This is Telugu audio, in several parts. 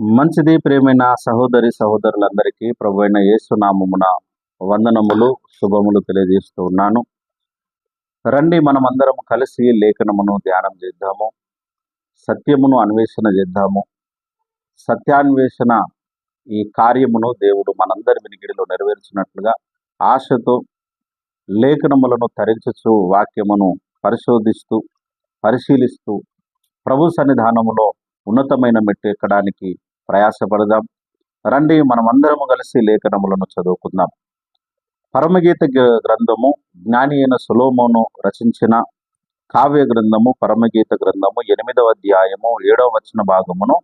మంచిది ప్రేమైన సహోదరి సహోదరులందరికీ ప్రభు అయిన యేసునామమున వందనములు శుభములు తెలియజేస్తూ ఉన్నాను. రండి మనమందరం కలిసి లేఖనమును ధ్యానం చేద్దాము. సత్యమును అన్వేషణ చేద్దాము. సత్యాన్వేషణ ఈ కార్యమును దేవుడు మనందరి వినికిడిలో నెరవేర్చినట్లుగా ఆశతో లేఖనములను తరించుచు వాక్యమును పరిశోధిస్తూ పరిశీలిస్తూ ప్రభు సన్నిధానములో ఉన్నతమైన మెట్టు ఎక్కడానికి ప్రయాసపడదాం. రండి మనమందరము కలిసి లేఖనములను చదువుకుందాం. పరమగీత గ్రంథము జ్ఞాని అయిన సులోమును రచించిన కావ్య గ్రంథము పరమగీత గ్రంథము ఎనిమిదవ అధ్యాయము ఏడవ వచన భాగమును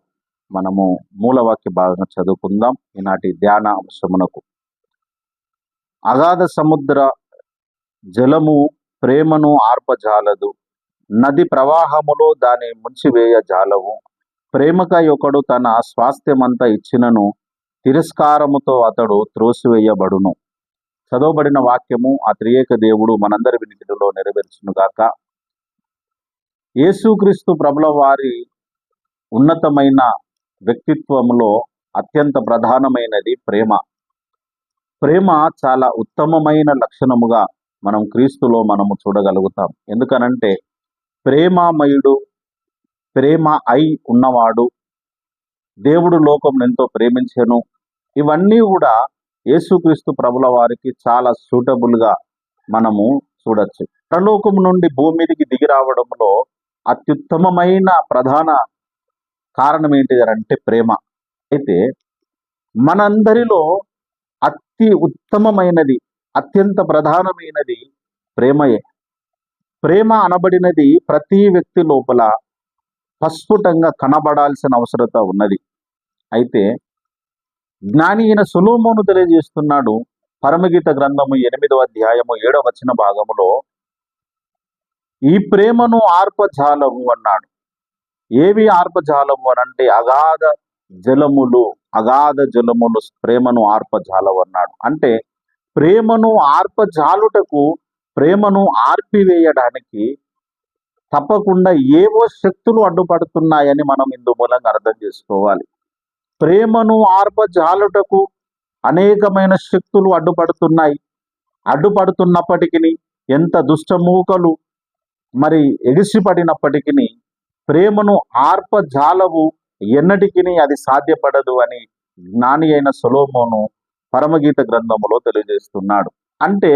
మనము మూలవాక్య భాగం చదువుకుందాం. ఈనాటి ధ్యాన అంశమునకు. అగాధ సముద్ర జలము ప్రేమను ఆర్పజాలదు. నది ప్రవాహములో దాని ముంచివేయ జాలవు. ప్రేమకై ఒకడు తన స్వాస్థ్యమంతా ఇచ్చినను తిరస్కారముతో అతడు త్రోసివేయబడును. చదవబడిన వాక్యము ఆ త్రియేక దేవుడు మనందరి వినికిడిలో నెరవేర్చునుగాక యేసుక్రీస్తు ప్రభుల వారి ఉన్నతమైన వ్యక్తిత్వములో అత్యంత ప్రధానమైనది ప్రేమ. ప్రేమ చాలా ఉత్తమమైన లక్షణముగా మనం క్రీస్తులో మనము చూడగలుగుతాం. ఎందుకనంటే ప్రేమామయుడు ప్రేమ అయి ఉన్నవాడు. దేవుడు లోకం ఎంతో ప్రేమించాను. ఇవన్నీ కూడా యేసుక్రీస్తు ప్రభుల వారికి చాలా సూటబుల్గా మనము చూడొచ్చు. ప్రలోకం నుండి భూమి మీదకి దిగి రావడంలో అత్యుత్తమమైన ప్రధాన కారణం ఏంటి అంటే ప్రేమ. అయితే మనందరిలో అతి ఉత్తమమైనది అత్యంత ప్రధానమైనది ప్రేమయే. ప్రేమ అనబడినది ప్రతి వ్యక్తి లోపల ప్రస్ఫుటంగా కనబడాల్సిన అవసరత ఉన్నది. అయితే జ్ఞాని అయిన సులోమోను తెలియజేస్తున్నాడు పరమగీత గ్రంథము ఎనిమిదవ అధ్యాయము ఏడవ వచ్చిన భాగములో ఈ ప్రేమను ఆర్పజాలము అన్నాడు. ఏవి ఆర్పజాలము అని అంటే అగాధ జలములు అగాధ జలములు ప్రేమను ఆర్పజాలవు అన్నాడు. అంటే ప్రేమను ఆర్పజాలుటకు ప్రేమను ఆర్పివేయడానికి తప్పకుండా ఏవో శక్తులు అడ్డుపడుతున్నాయని మనం ఇందు మూలంగా అర్థం చేసుకోవాలి. ప్రేమను ఆర్పజాలుటకు అనేకమైన శక్తులు అడ్డుపడుతున్నాయి. అడ్డుపడుతున్నప్పటికీ ఎంత దుష్టమూకలు మరి ఎగిసిపడినప్పటికీ ప్రేమను ఆర్పజాలవు ఎన్నటికీ అది సాధ్యపడదు అని జ్ఞాని అయిన సొలోమోను పరమగీత గ్రంథములో తెలియజేస్తున్నాడు. అంటే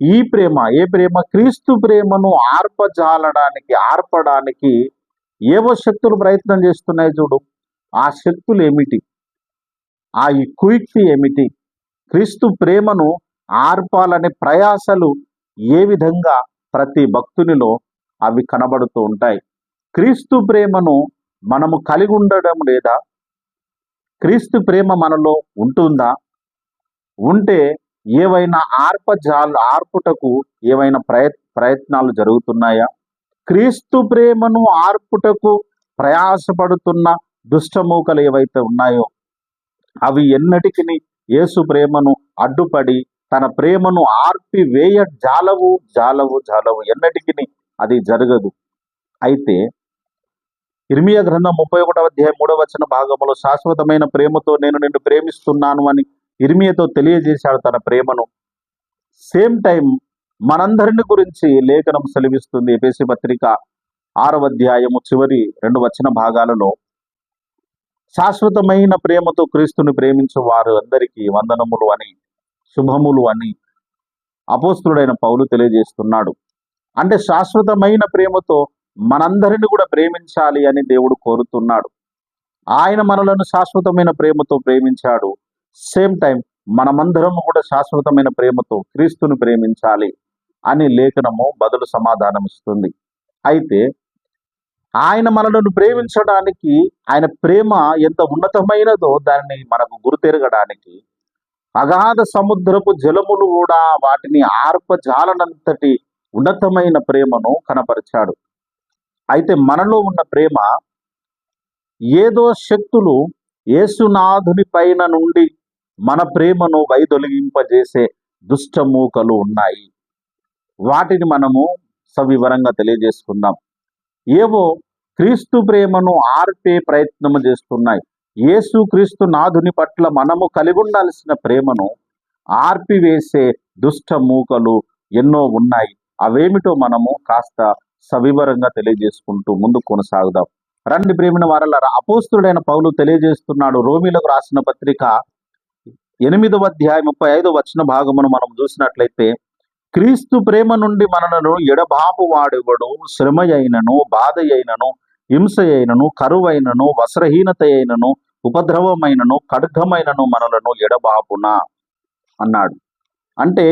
ఈ ప్రేమ ఏ ప్రేమ? క్రీస్తు ప్రేమను ఆర్పజాలడానికి ఆర్పడానికి ఏవో శక్తులు ప్రయత్నం చేస్తున్నాయి చూడు. ఆ శక్తులు ఏమిటి? ఆ ఈ కుయుక్తి ఏమిటి? క్రీస్తు ప్రేమను ఆర్పాలనే ప్రయాసలు ఏ విధంగా ప్రతి భక్తునిలో అవి కనబడుతూ ఉంటాయి? క్రీస్తు ప్రేమను మనము కలిగి ఉండడం లేదా? క్రీస్తు ప్రేమ మనలో ఉంటుందా? ఉంటే ఏవైనా ఆర్పజాలు ఆర్పుటకు ఏవైనా ప్రయత్ ప్రయత్నాలు జరుగుతున్నాయా? క్రీస్తు ప్రేమను ఆర్పుటకు ప్రయాసపడుతున్న దుష్టమూకలు ఏవైతే ఉన్నాయో అవి ఎన్నటికి యేసు ప్రేమను అడ్డుపడి తన ప్రేమను ఆర్పి వేయ జాలవు జాలవు జాలవు ఎన్నటికి అది జరగదు. అయితే ఇర్మియా గ్రంథం ముప్పై ఒకటవ అధ్యాయం మూడవ వచన భాగంలో శాశ్వతమైన ప్రేమతో నేను నిన్ను ప్రేమిస్తున్నాను అని ఇర్మియతో తెలియజేశాడు తన ప్రేమను. సేమ్ టైం మనందరిని గురించి లేఖనం సెలవిస్తుంది ఎపిసి పత్రిక ఆరవ అధ్యాయము చివరి రెండు వచ్చిన భాగాలలో. శాశ్వతమైన ప్రేమతో క్రీస్తుని ప్రేమించే వారు అందరికీ వందనములు అని శుభములు అని అపోస్తుడైన పౌలు తెలియజేస్తున్నాడు. అంటే శాశ్వతమైన ప్రేమతో మనందరిని కూడా ప్రేమించాలి అని దేవుడు కోరుతున్నాడు. ఆయన మనలను శాశ్వతమైన ప్రేమతో ప్రేమించాడు. సేమ్ టైం మనమందరము కూడా శాశ్వతమైన ప్రేమతో క్రీస్తును ప్రేమించాలి అని లేఖనము బదులు సమాధానం ఇస్తుంది. అయితే ఆయన మనలను ప్రేమించడానికి ఆయన ప్రేమ ఎంత ఉన్నతమైనదో దానిని మనకు గుర్తెరగడానికి అగాధ సముద్రపు జలములు కూడా వాటిని ఆర్పజాలనంతటి ఉన్నతమైన ప్రేమను కనపరిచాడు. అయితే మనలో ఉన్న ప్రేమ ఏదో శక్తులు యేసునాథుని పైన నుండి మన ప్రేమను వైదొలిగింపజేసే దుష్టమూకలు ఉన్నాయి. వాటిని మనము సవివరంగా తెలియజేసుకుందాం. ఏవో క్రీస్తు ప్రేమను ఆర్పే ప్రయత్నము చేస్తున్నాయి. యేసు క్రీస్తు నాథుని పట్ల మనము కలిగి ఉండాల్సిన ప్రేమను ఆర్పివేసే దుష్ట మూకలు ఎన్నో ఉన్నాయి. అవేమిటో మనము కాస్త సవివరంగా తెలియజేసుకుంటూ ముందు కొనసాగుదాం. రండి ప్రేమిన వారల అపోస్తుడైన పౌలు తెలియజేస్తున్నాడు రోమిలకు రాసిన పత్రిక ఎనిమిదవ అధ్యాయం ముప్పై ఐదవ వచ్చిన భాగమును మనం చూసినట్లయితే క్రీస్తు ప్రేమ నుండి మనలను ఎడబాపు వాడెవడు శ్రమ అయినను బాధ అయినను హింస అయినను కరువైనను వస్త్రహీనత అయినను ఉపద్రవమైనను ఖడ్గమైనను మనలను ఎడబాపునా అన్నాడు. అంటే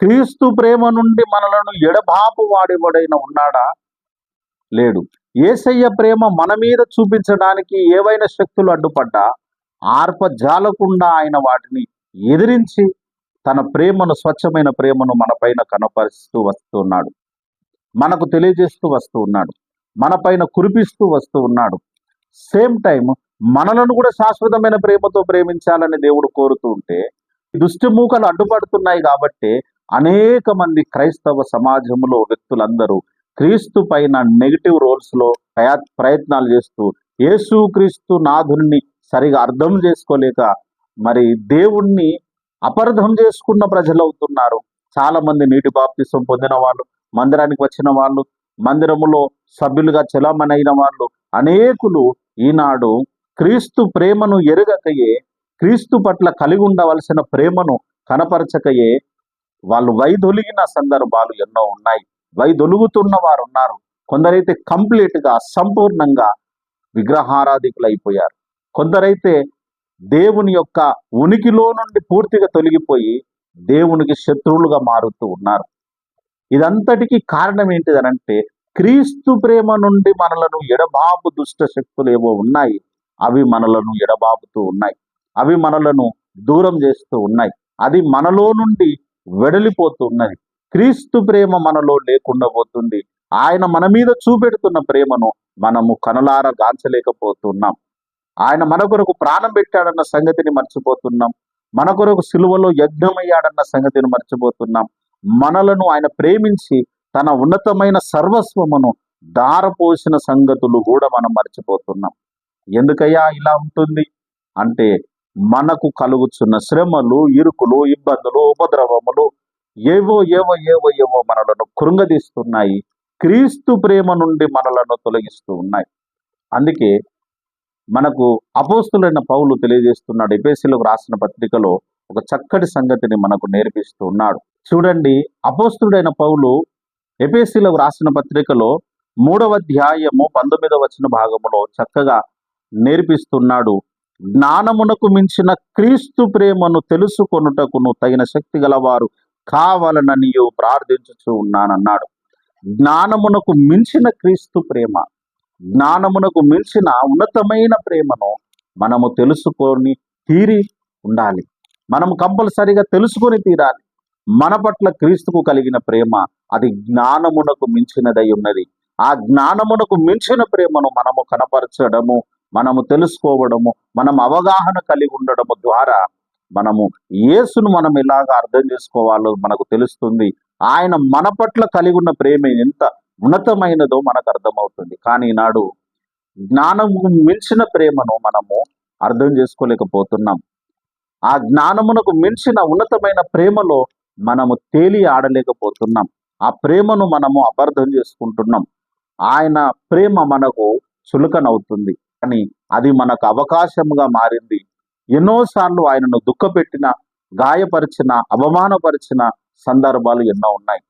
క్రీస్తు ప్రేమ నుండి మనలను ఎడబాపు వాడెవడైనా ఉన్నాడా? లేడు. ఏసయ్య ప్రేమ మన మీద చూపించడానికి ఏవైనా శక్తులు అడ్డుపడ్డా? ఆర్పజాలకుండా ఆయన వాటిని ఎదిరించి తన ప్రేమను స్వచ్ఛమైన ప్రేమను మన పైన కనపరుస్తూ వస్తున్నాడు మనకు తెలియజేస్తూ వస్తూ ఉన్నాడు. మన పైన కురిపిస్తూ వస్తూ ఉన్నాడు. సేమ్ టైం మనలను కూడా శాశ్వతమైన ప్రేమతో ప్రేమించాలని దేవుడు కోరుతూ ఉంటే దుష్టి మూకలు అడ్డుపడుతున్నాయి కాబట్టి అనేక మంది క్రైస్తవ సమాజంలో వ్యక్తులందరూ క్రీస్తు పైన నెగిటివ్ రోల్స్లో ప్రయత్నాలు చేస్తూ యేసు క్రీస్తు నాథుని సరిగా అర్థం చేసుకోలేక మరి దేవుణ్ణి అపార్థం చేసుకున్న ప్రజలు అవుతున్నారు. చాలా మంది నీటి బాప్తిసం పొందిన వాళ్ళు మందిరానికి వచ్చిన వాళ్ళు మందిరములో సభ్యులుగా చలామణైన వాళ్ళు అనేకులు ఈనాడు క్రీస్తు ప్రేమను ఎరుగకయే క్రీస్తు పట్ల కలిగి ఉండవలసిన ప్రేమను కనపరచకయే వాళ్ళు వైదొలిగిన సందర్భాలు ఎన్నో ఉన్నాయి. వైదొలుగుతున్న వారు ఉన్నారు కొందరైతే కంప్లీట్గా సంపూర్ణంగా విగ్రహారాధికులు అయిపోయారు కొందరైతే దేవుని యొక్క ఉనికిలో నుండి పూర్తిగా తొలగిపోయి దేవునికి శత్రువులుగా మారుతూ ఉన్నారు. ఇదంతటికి కారణం ఏంటిదనంటే క్రీస్తు ప్రేమ నుండి మనలను ఎడబాబు దుష్ట శక్తులు ఏవో ఉన్నాయి. అవి మనలను ఎడబాపుతూ ఉన్నాయి. అవి మనలను దూరం చేస్తూ ఉన్నాయి. అది మనలో నుండి వెడలిపోతూ ఉన్నది క్రీస్తు ప్రేమ మనలో లేకుండా పోతుంది. ఆయన మన మీద చూపెడుతున్న ప్రేమను మనము కనులార గాంచలేకపోతున్నాం. ఆయన మన కొరకు ప్రాణం పెట్టాడన్న సంగతిని మర్చిపోతున్నాం. మన కొరకు సిలువలో యజ్ఞమయ్యాడన్న సంగతిని మర్చిపోతున్నాం. మనలను ఆయన ప్రేమించి తన ఉన్నతమైన సర్వస్వమును దారపోసిన సంగతులు కూడా మనం మర్చిపోతున్నాం. ఎందుకయ్యా ఇలా ఉంటుంది? అంటే మనకు కలుగుతున్న శ్రమలు ఇరుకులు ఇబ్బందులు ఉపద్రవములు ఏవో ఏవో ఏవో ఏవో మనలను కృంగదీస్తున్నాయి. క్రీస్తు ప్రేమ నుండి మనలను తొలగిస్తూ ఉన్నాయి. అందుకే మనకు అపోస్తులైన పౌలు తెలియజేస్తున్నాడు ఎపేసీలకు రాసిన పత్రికలో ఒక చక్కటి సంగతిని మనకు నేర్పిస్తూ ఉన్నాడు. చూడండి అపోస్తుడైన పౌలు ఎపేసీలకు రాసిన పత్రికలో మూడవ అధ్యాయము పంతొమ్మిదవ వచ్చిన భాగములో చక్కగా నేర్పిస్తున్నాడు. జ్ఞానమునకు మించిన క్రీస్తు ప్రేమను తెలుసుకొనుటకును తగిన శక్తి గలవారు కావాలననియు ప్రార్థించుచు ఉన్నానన్నాడు. జ్ఞానమునకు మించిన క్రీస్తు ప్రేమ. జ్ఞానమునకు మించిన ఉన్నతమైన ప్రేమను మనము తెలుసుకొని తీరి ఉండాలి. మనం కంపల్సరిగా తెలుసుకొని తీరాలి. మన పట్ల క్రీస్తుకు కలిగిన ప్రేమ అది జ్ఞానమునకు మించినదై ఉన్నది. ఆ జ్ఞానమునకు మించిన ప్రేమను మనము కనపరచడము మనము తెలుసుకోవడము మనం అవగాహన కలిగి ఉండడము ద్వారా మనము యేసును మనం ఎలాగ అర్థం చేసుకోవాలో మనకు తెలుస్తుంది. ఆయన మన పట్ల కలిగి ఉన్న ప్రేమ ఎంత ఉన్నతమైనదో మనకు అర్థమవుతుంది. కానీ నాడు జ్ఞానము మించిన ప్రేమను మనము అర్థం చేసుకోలేకపోతున్నాం. ఆ జ్ఞానమునకు మించిన ఉన్నతమైన ప్రేమలో మనము తేలి ఆడలేకపోతున్నాం. ఆ ప్రేమను మనము అపార్థం చేసుకుంటున్నాం. ఆయన ప్రేమ మనకు చులకనవుతుంది. కానీ అది మనకు అవకాశముగా మారింది. ఎన్నోసార్లు ఆయనను దుఃఖపెట్టిన గాయపరిచిన అవమానపరిచిన సందర్భాలు ఎన్నో ఉన్నాయి.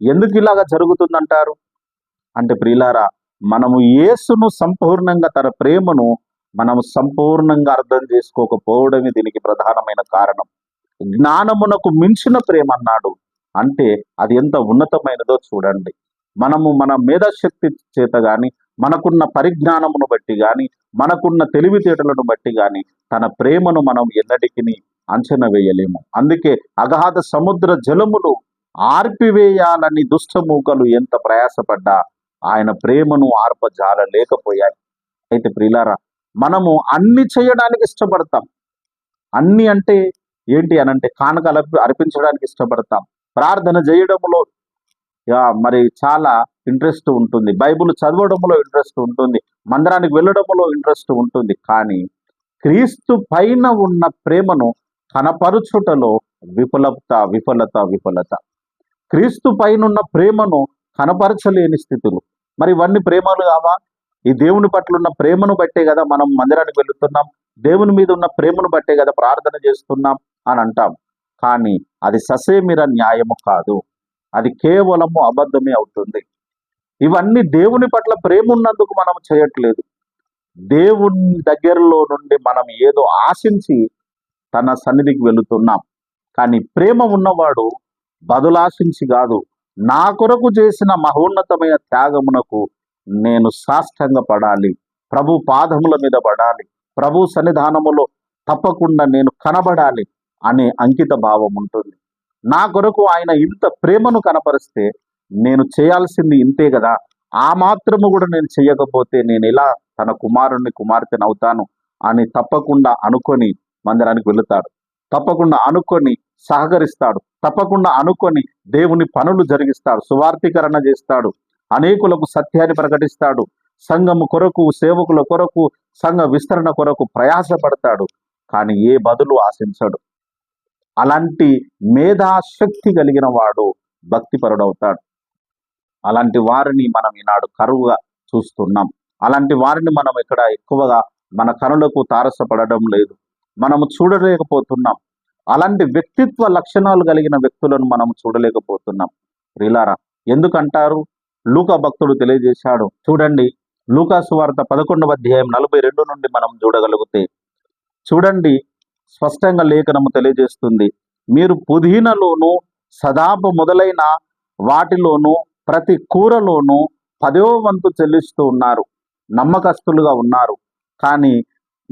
ఎందుకు ఇలాగా జరుగుతుందంటారు? అంటే ప్రియులారా మనము యేసును సంపూర్ణంగా తన ప్రేమను మనము సంపూర్ణంగా అర్థం చేసుకోకపోవడమే దీనికి ప్రధానమైన కారణం. జ్ఞానమునకు మించిన ప్రేమ అన్నాడు. అంటే అది ఎంత ఉన్నతమైనదో చూడండి. మనము మన మేధాశక్తి చేత గాని మనకున్న పరిజ్ఞానమును బట్టి గాని మనకున్న తెలివితేటలను బట్టి గాని తన ప్రేమను మనం ఎన్నటికి అంచనా వేయలేము. అందుకే అగాధ సముద్ర జలములు ఆర్పివేయాలని దుష్టమూకలు ఎంత ప్రయాసపడ్డా ఆయన ప్రేమను ఆర్పజాలలేకపోయాయి. అయితే ప్రియులారా మనము అన్ని చేయడానికి ఇష్టపడతాం. అన్ని అంటే ఏంటి అనంటే కానుకలు అర్పించడానికి ఇష్టపడతాం. ప్రార్థన చేయడంలో యా, మరి చాలా ఇంట్రెస్ట్ ఉంటుంది. బైబిల్ చదవడంలో ఇంట్రెస్ట్ ఉంటుంది. మందిరానికి వెళ్ళడంలో ఇంట్రెస్ట్ ఉంటుంది. కానీ క్రీస్తు పైన ఉన్న ప్రేమను కనపరుచుటలో విఫలత విఫలత విఫలత. క్రీస్తు పైన ఉన్న ప్రేమను కనపరచలేని స్థితులు. మరి ఇవన్నీ ప్రేమలు కావా? ఈ దేవుని పట్ల ఉన్న ప్రేమను బట్టే కదా మనం మందిరానికి వెళుతున్నాం. దేవుని మీద ఉన్న ప్రేమను బట్టే కదా ప్రార్థన చేస్తున్నాం అని అంటాం. కానీ అది ససేమిర న్యాయము కాదు. అది కేవలము అబద్ధమే అవుతుంది. ఇవన్నీ దేవుని పట్ల ప్రేమ ఉన్నందుకు మనం చేయట్లేదు. దేవుని దగ్గరలో నుండి మనం ఏదో ఆశించి తన సన్నిధికి వెళుతున్నాం. కానీ ప్రేమ ఉన్నవాడు బదులాశించి కాదు. నా కొరకు చేసిన మహోన్నతమైన త్యాగమునకు నేను సాష్టంగా పడాలి. ప్రభు పాదముల మీద పడాలి. ప్రభు సన్నిధానములో తప్పకుండా నేను కనబడాలి అనే అంకిత భావం ఉంటుంది. నా కొరకు ఆయన ఇంత ప్రేమను కనపరిస్తే నేను చేయాల్సింది ఇంతే కదా. ఆ మాత్రము కూడా నేను చేయకపోతే నేను ఎలా తన కుమారుణ్ణి కుమార్తెను అవుతాను అని తప్పకుండా అనుకొని మందిరానికి వెళుతాడు. తప్పకుండా అనుకొని సహకరిస్తాడు. తప్పకుండా అనుకొని దేవుని పనులు జరిగిస్తాడు. సువార్థీకరణ చేస్తాడు. అనేకులకు సత్యాన్ని ప్రకటిస్తాడు. సంఘము కొరకు సేవకుల కొరకు సంఘ విస్తరణ కొరకు ప్రయాసపడతాడు. కానీ ఏ బదులు ఆశించడు. అలాంటి మేధాశక్తి కలిగిన వాడు భక్తిపరుడవుతాడు. అలాంటి వారిని మనం ఈనాడు కరువుగా చూస్తున్నాం. అలాంటి వారిని మనం ఇక్కడ ఎక్కువగా మన కనులకు తారసపడడం లేదు. మనము చూడలేకపోతున్నాం. అలాంటి వ్యక్తిత్వ లక్షణాలు కలిగిన వ్యక్తులను మనం చూడలేకపోతున్నాం. రీలారా ఎందుకంటారు? లూకా భక్తుడు తెలియజేశాడు. చూడండి లూకా సువార్త పదకొండవ అధ్యాయం నలభై రెండు నుండి మనం చూడగలిగితే చూడండి స్పష్టంగా లేఖనము తెలియజేస్తుంది. మీరు పుదీనలోను సదాపు మొదలైన వాటిలోనూ ప్రతి కూరలోనూ పదో వంతు చెల్లిస్తూ ఉన్నారు. నమ్మకస్తులుగా ఉన్నారు. కానీ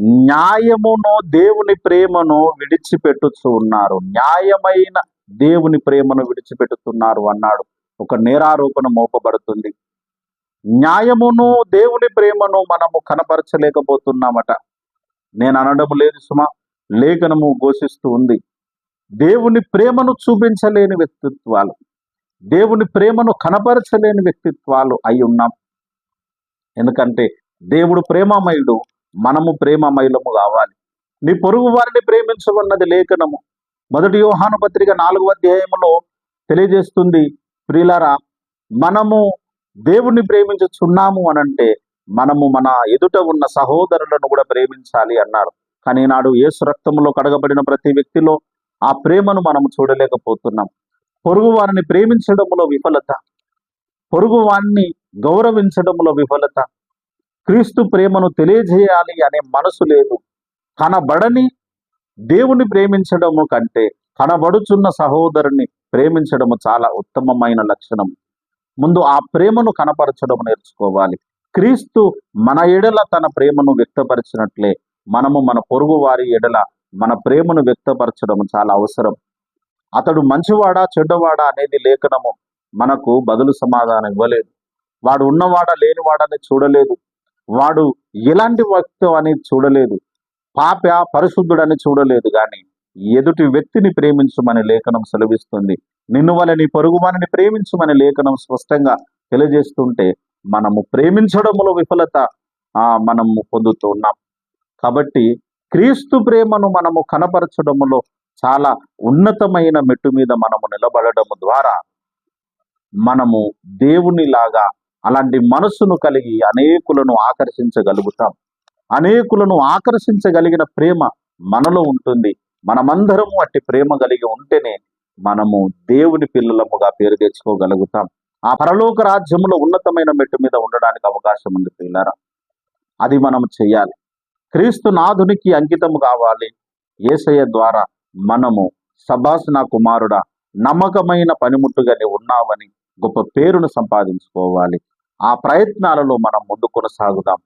న్యాయమును దేవుని ప్రేమను విడిచిపెట్టుచు ఉన్నారు. న్యాయమైన దేవుని ప్రేమను విడిచిపెట్టుతున్నారు అన్నాడు. ఒక నేరారోపణ మోపబడుతుంది. న్యాయమును దేవుని ప్రేమను మనము కనపరచలేకపోతున్నామట నేను అనడం లేదు సుమా లేఖనము ఘోషిస్తూ ఉంది. దేవుని ప్రేమను చూపించలేని వ్యక్తిత్వాలు దేవుని ప్రేమను కనపరచలేని వ్యక్తిత్వాలు అయి ఉన్నాం. ఎందుకంటే దేవుడు ప్రేమమయుడు మనము ప్రేమమయులము కావాలి. నీ పొరుగు వారిని ప్రేమించమన్నది లేఖనము. మొదటి యోహాను పత్రిక నాలుగవ అధ్యాయంలో తెలియజేస్తుంది ప్రియులారా మనము దేవుణ్ణి ప్రేమించుచున్నాము అనంటే మనము మన ఎదుట ఉన్న సహోదరులను కూడా ప్రేమించాలి అన్నాడు కానీ నాడు యేసు రక్తంలో కడగబడిన ప్రతి వ్యక్తిలో ఆ ప్రేమను మనము చూడలేకపోతున్నాం. పొరుగు వారిని ప్రేమించడంలో విఫలత పొరుగు వారిని గౌరవించడంలో విఫలత క్రీస్తు ప్రేమను తెలియజేయాలి అనే మనసు లేదు. కనబడని దేవుని ప్రేమించడము కంటే కనబడుచున్న సహోదరుని ప్రేమించడము చాలా ఉత్తమమైన లక్షణం. ముందు ఆ ప్రేమను కనపరచడం నేర్చుకోవాలి. క్రీస్తు మన ఎడల తన ప్రేమను వ్యక్తపరిచినట్లే మనము మన పొరుగు వారి ఎడల మన ప్రేమను వ్యక్తపరచడం చాలా అవసరం. అతడు మంచివాడా చెడ్డవాడా అనేది లేఖనము మనకు బదులు సమాధానం ఇవ్వలేదు. వాడు ఉన్నవాడా లేనివాడని చూడలేదు. వాడు ఎలాంటి వ్యక్తి అని చూడలేదు. పాప పరిశుద్ధుడని చూడలేదు కానీ ఎదుటి వ్యక్తిని ప్రేమించమని లేఖనం సెలవిస్తుంది. నిన్ను వలని నీ ప్రేమించమని లేఖనం స్పష్టంగా తెలియజేస్తుంటే మనము ప్రేమించడములో విఫలత మనము పొందుతూ ఉన్నాం. కాబట్టి క్రీస్తు ప్రేమను మనము కనపరచడములో చాలా ఉన్నతమైన మెట్టు మీద మనము నిలబడడం ద్వారా మనము దేవునిలాగా అలాంటి మనస్సును కలిగి అనేకులను ఆకర్షించగలుగుతాం. అనేకులను ఆకర్షించగలిగిన ప్రేమ మనలో ఉంటుంది. మనమందరము అట్టి ప్రేమ కలిగి ఉంటేనే మనము దేవుని పిల్లలముగా పేరు తెచ్చుకోగలుగుతాం. ఆ పరలోక రాజ్యములో ఉన్నతమైన మెట్టు మీద ఉండడానికి అవకాశం ఉంది పిల్లరా అది మనం చేయాలి. క్రీస్తు నాథునికి అంకితము కావాలి. ఏసయ్య ద్వారా మనము సబాస్ నా కుమారుడా నమ్మకమైన పనిముట్టుగా నీవు ఉన్నావని గొప్ప పేరును సంపాదించుకోవాలి. ఆ ప్రయత్నాలలో మనం ముందు కొనసాగుదాం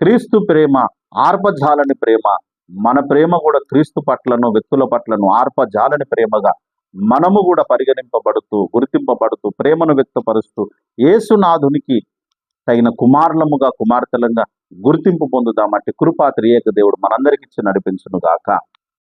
క్రీస్తు ప్రేమ ఆర్పజాలని ప్రేమ మన ప్రేమ కూడా క్రీస్తు పట్లను వ్యక్తుల పట్లను ఆర్పజాలని ప్రేమగా మనము కూడా పరిగణింపబడుతూ గుర్తింపబడుతూ ప్రేమను వ్యక్తపరుస్తూ యేసునాథునికి తగిన కుమారులముగా కుమార్తెలంగా గుర్తింపు పొందుదామంటే కృపా త్రియేక దేవుడు మనందరికి నడిపించునుగాక. గాక